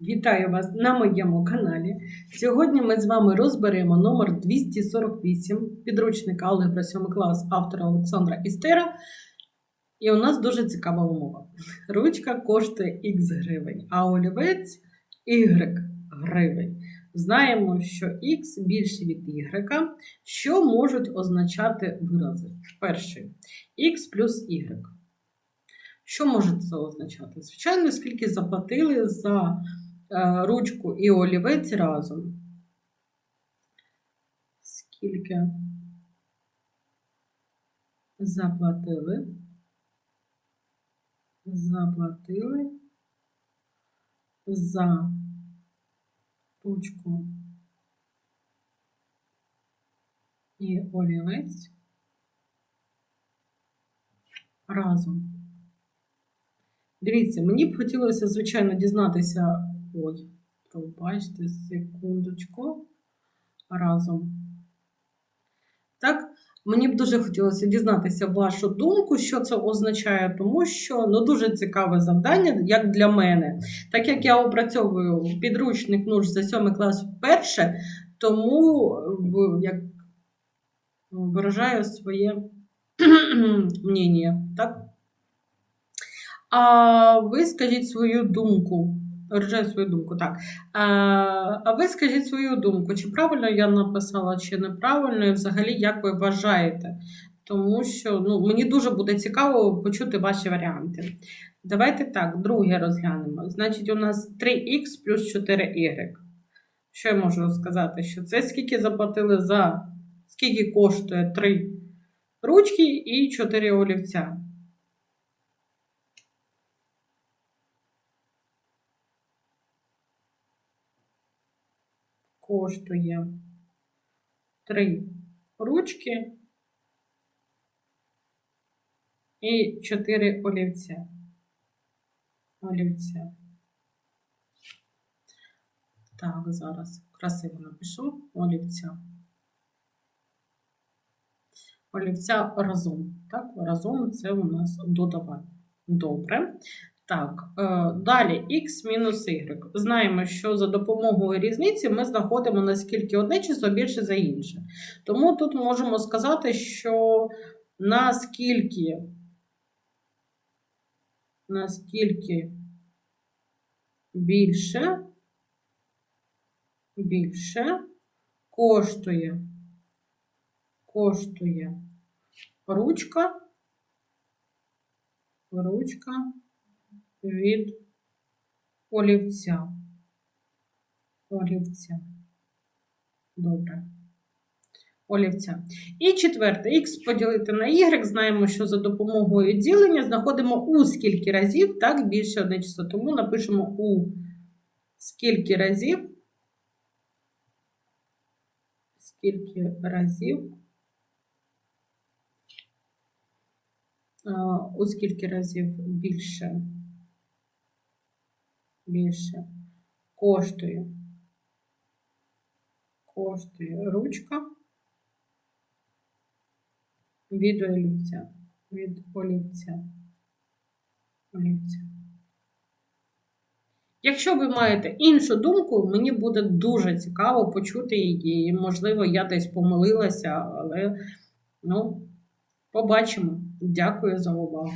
Вітаю вас на моєму каналі. Сьогодні ми з вами розберемо номер 248 підручника Алгебра 7 клас автора Олександра Істера. І у нас дуже цікава умова. Ручка коштує Х гривень, а олівець Y гривень. Знаємо, що Х більше від Y, що можуть означати вирази. Перший Х плюс Y. Що може це означати? Звичайно, скільки заплатили за ручку і олівець разом. Скільки заплатили? Заплатили за ручку і олівець разом. Дивіться, мені б хотілося, звичайно, дізнатися. Ой, пробачте, секундочку. Разом. Так, мені б дуже хотілося дізнатися вашу думку, що це означає, тому що ну, дуже цікаве завдання, як для мене. Так як я опрацьовую підручник нуж за 7 клас вперше, тому як виражаю своє мнення. Так? А ви скажіть свою думку. Виражаю свою думку, так. А, ви скажіть свою думку, чи правильно я написала, чи неправильно, і взагалі, як ви вважаєте? Тому що ну, мені дуже буде цікаво почути ваші варіанти. Давайте так, друге розглянемо. Значить, у нас 3х плюс 4y. Що я можу сказати? Що це скільки заплатили за скільки коштує 3 ручки і 4 олівця? Коштує три ручки і чотири олівця. Олівця. Так, зараз красиво напишу олівця. Олівця разом. Так, разом це у нас додавання. Добре. Так, е, далі x мінус y. Знаємо, що за допомогою різниці ми знаходимо наскільки одне число більше за інше. Тому тут можемо сказати, що наскільки, наскільки більше, більше коштує, коштує ручка, ручка від олівця. Олівця. Добре. Олівця. І четверте, х поділити на y. Знаємо, що за допомогою ділення знаходимо у скільки разів, так, більше одне число. Тому напишемо у скільки разів. Скільки разів. У скільки разів більше більше коштує. Коштує ручка від олівця. Від олівця. Олівця. Якщо ви маєте іншу думку, мені буде дуже цікаво почути її. Можливо, я десь помилилася, але ну, побачимо. Дякую за увагу.